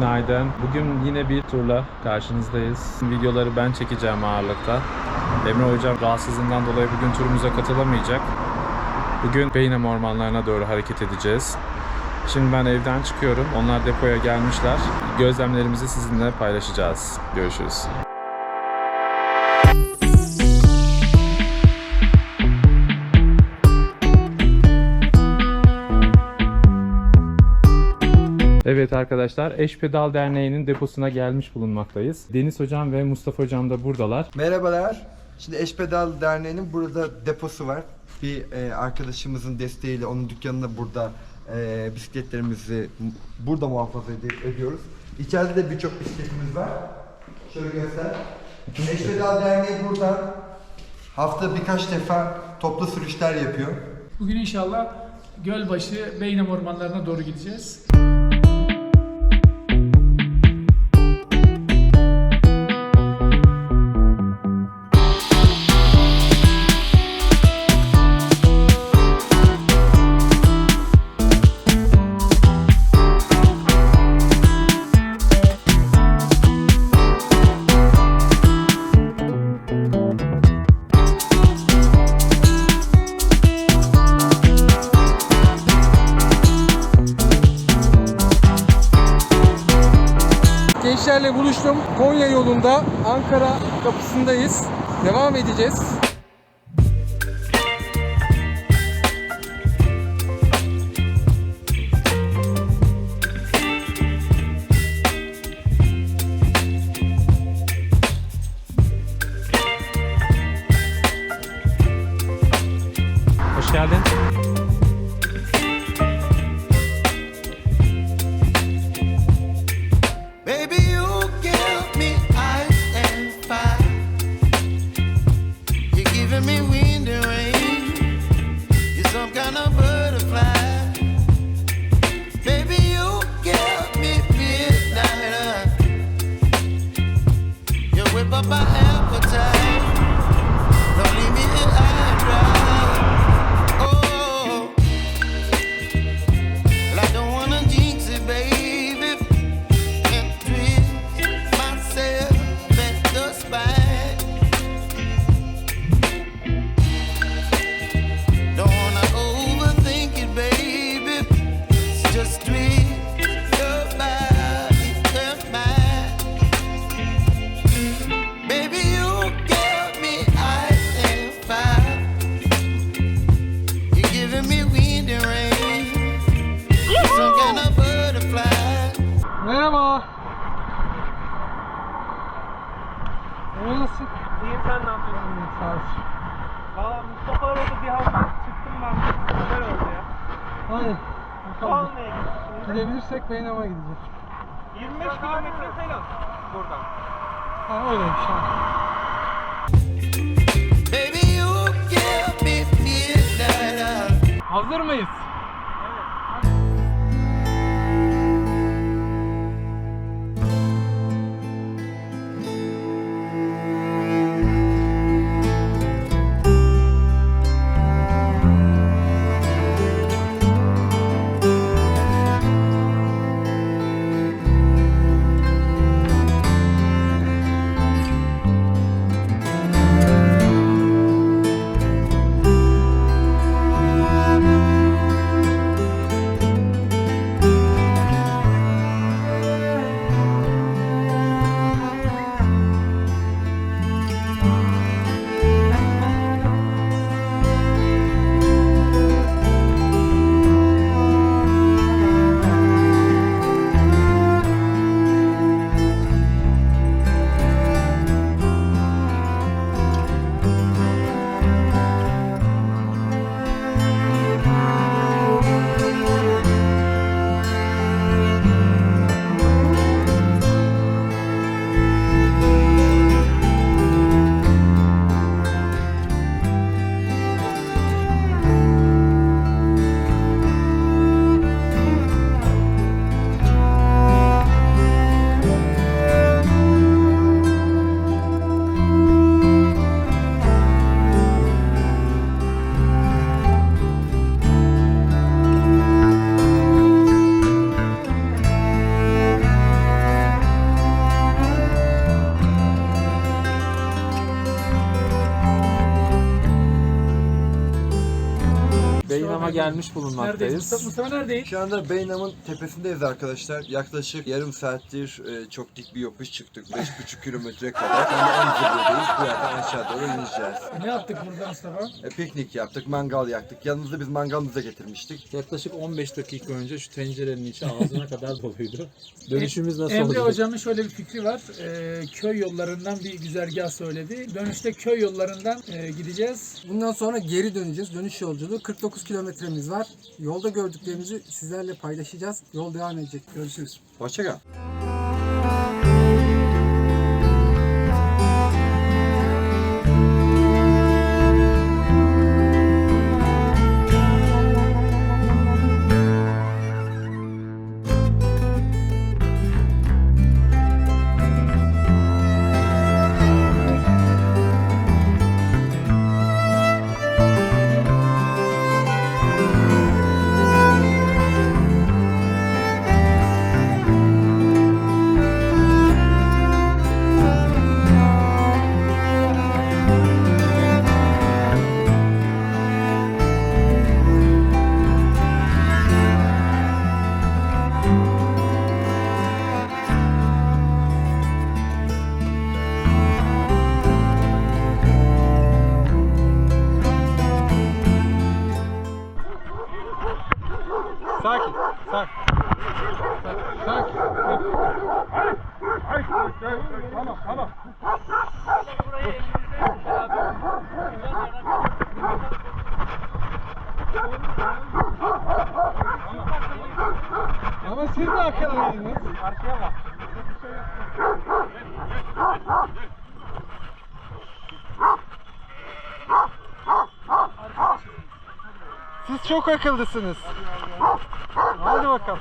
Günaydın. Bugün yine bir turla karşınızdayız. Videoları ben çekeceğim ağırlıkta. Emre Hocam rahatsızlığından dolayı bugün turumuza katılamayacak. Bugün Beynam ormanlarına doğru hareket edeceğiz. Şimdi ben evden çıkıyorum. Onlar depoya gelmişler. Gözlemlerimizi sizinle paylaşacağız. Görüşürüz. Evet arkadaşlar, Eşpedal Derneği'nin deposuna gelmiş bulunmaktayız. Deniz Hocam ve Mustafa Hocam da buradalar. Merhabalar. Şimdi Eşpedal Derneği'nin burada deposu var. Bir e, arkadaşımızın desteğiyle onun dükkanında burada e, bisikletlerimizi burada muhafaza ed- ediyoruz. İçeride de birçok bisikletimiz var. Şöyle göster. Eşpedal Derneği burada hafta birkaç defa toplu sürüşler yapıyor. Bugün inşallah Gölbaşı, Beynam ormanlarına doğru gideceğiz. Gençlerle buluştum. Konya yolunda Ankara kapısındayız. Devam edeceğiz. about Almaya. Gidebilirsek Beynam'a gideceğiz. 25 kilometre falan buradan. Ha give me midnight. Hazır mıyız? Gelmiş Neredeyiz? bulunmaktayız. Mustafa neredeyiz? Şu anda Beynam'ın tepesindeyiz arkadaşlar. Yaklaşık yarım saattir e, çok dik bir yokuş çıktık. 5,5 kilometre kadar. Şimdi en zirvedeyiz. Bu yerden aşağı doğru ineceğiz. Ne yaptık burada Mustafa? E, piknik yaptık, mangal yaktık. Yanımızda biz mangalımıza getirmiştik. Yaklaşık 15 dakika önce şu tencerenin içi ağzına kadar doluydu. Dönüşümüz nasıl Emre olacak? Hocam'ın şöyle bir fikri var. Ee, köy yollarından bir güzergah söyledi. Dönüşte köy yollarından e, gideceğiz. Bundan sonra geri döneceğiz. Dönüş yolculuğu. 49 kilometremiz var. Yolda gördüklerimizi sizlerle paylaşacağız. Yol devam edecek. Görüşürüz. Hoşçakal. De arkalarınız. Arkaya bak. Siz çok akıllısınız. Hadi bakalım.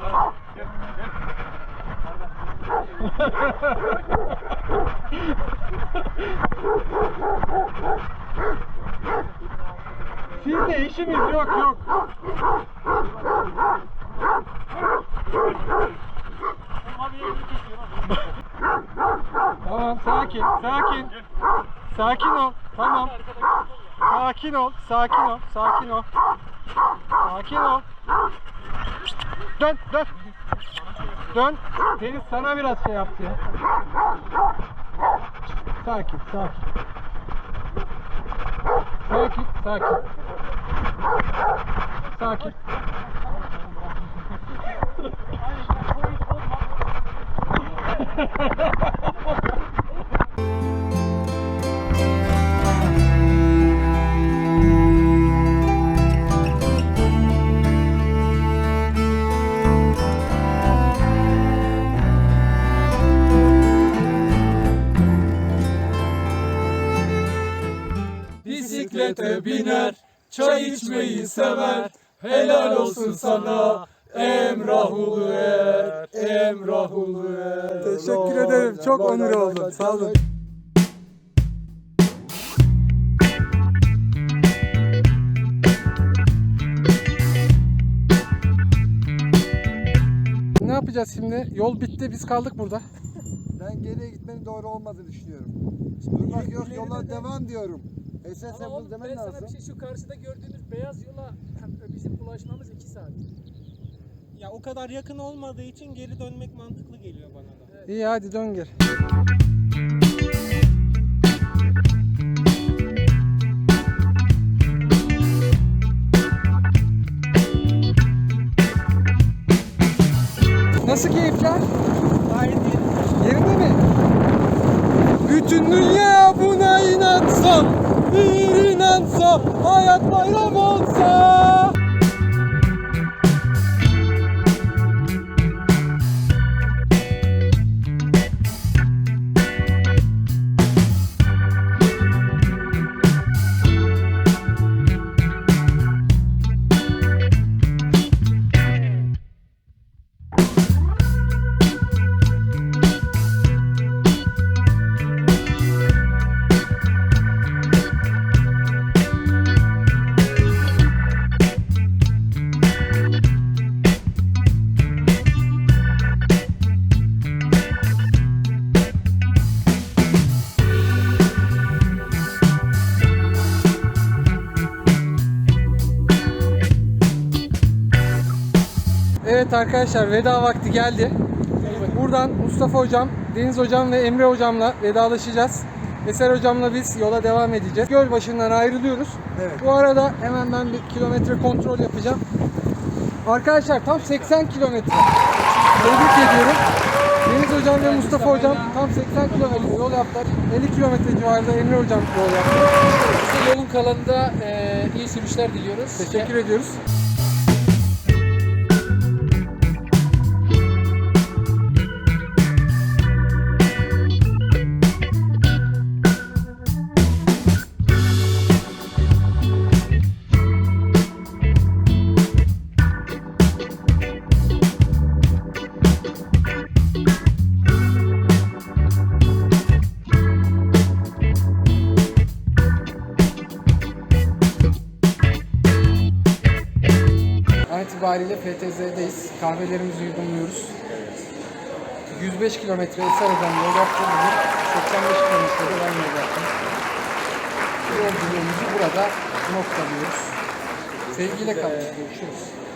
Sizde işimiz yok yok. Tamam sakin sakin. Sakin ol. Tamam. Sakin ol. Sakin ol. Sakin ol. Sakin ol. Dön dön. Dön. Deniz sana biraz şey yaptı ya. Sakin sakin. Sakin sakin. Sakin. Bisiklete biner, çay içmeyi sever. Helal olsun sana Emrah Uluer, Emrah Uluer. Teşekkür ederim. Çok onur oldum. Sağ olun. Ne yapacağız şimdi? Yol bitti. Biz kaldık burada. Ben geriye gitmenin doğru olmadığını düşünüyorum. Durmak yok, yola devam diyorum. Esas yapın demen lazım. şey şu karşıda gördüğünüz beyaz yola bizim ulaşmamız 2 saat. Ya o kadar yakın olmadığı için geri dönmek mantıklı geliyor bana da. İyi hadi dön gel. Nasıl keyifler? Gayet iyi. Yerinde mi? Bütün dünya buna inansa, bir inansa, hayat bayram olsa. Arkadaşlar veda vakti geldi. Buradan Mustafa hocam, Deniz hocam ve Emre hocamla vedalaşacağız. Eser hocamla biz yola devam edeceğiz. Göl başından ayrılıyoruz. Evet. Bu arada hemen ben bir kilometre kontrol yapacağım. Arkadaşlar tam 80 kilometre. Tebrik ediyorum. Deniz hocam ve Mustafa hocam tam 80 kilometre yol yaptılar. 50 kilometre civarında Emre hocam yol yaptı. Size yolun kalanında e, iyi sürüşler diliyoruz. Teşekkür ediyoruz. İtibariyle FTZ'deyiz. Kahvelerimizi yudumluyoruz. 105 kilometre Eser Hocam yol yaptı bugün. 85 kilometre de ben yol yaptım. Yolculuğumuzu burada noktalıyoruz. Sevgiyle kalın. Görüşürüz.